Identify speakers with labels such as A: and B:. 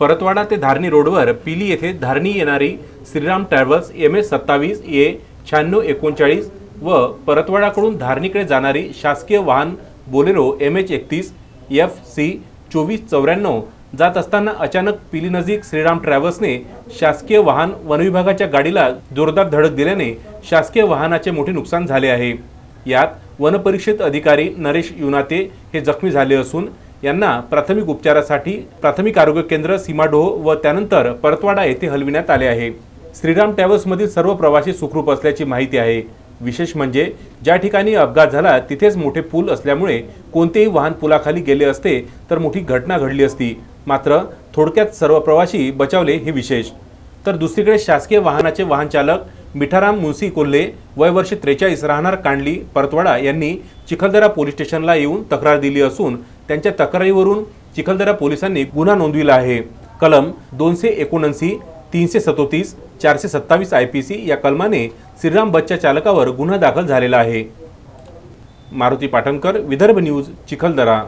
A: परतवाडा ते धारणी रोडवर पिली येथे धारणी येणारी श्रीराम ट्रॅव्हल्स एम एस सत्तावीस ए शहाण्णव एकोणचाळीस व परतवाडाकडून धारणीकडे जाणारी शासकीय वाहन बोलेरो एम एच एकतीस एफ सी चोवीस चौऱ्याण्णव जात असताना अचानक पिली नजीक श्रीराम ट्रॅव्हल्सने शासकीय वाहन वनविभागाच्या गाडीला जोरदार धडक दिल्याने शासकीय वाहनाचे मोठे नुकसान झाले आहे. यात वनपरिषद अधिकारी नरेश युनाते हे जखमी झाले असून यांना प्राथमिक उपचारासाठी प्राथमिक आरोग्य केंद्र सीमाडोह व त्यानंतर परतवाडा येथे हलविण्यात आले आहे. श्रीराम ट्रॅव्हल्समधील सर्व प्रवासी सुखरूप असल्याची माहिती आहे. विशेष म्हणजे ज्या ठिकाणी अपघात झाला तिथेच मोठे पूल असल्यामुळे कोणतेही वाहन पुलाखाली गेले असते तर मोठी घटना घडली असती. मात्र थोडक्यात सर्व प्रवासी बचावले हे विशेष. तर दुसरीकडे शासकीय वाहनाचे वाहन चालक मिठाराम मुन्सी कोल्हे वय वर्ष त्रेचाळीस राहणार कांडली परतवाडा यांनी चिखलदरा पोलीस स्टेशनला येऊन तक्रार दिली असून त्यांच्या तक्रारीवरून चिखलदरा पोलिसांनी गुन्हा नोंदविला आहे. कलम दोनशे एकोणऐंशी तीनशे सदोतीस चारशे सत्तावीस आय पी सी या कलमाने श्रीराम बच्च्या चालकावर गुन्हा दाखल झालेला आहे. मारुती पाटणकर विदर्भ न्यूज चिखलदरा.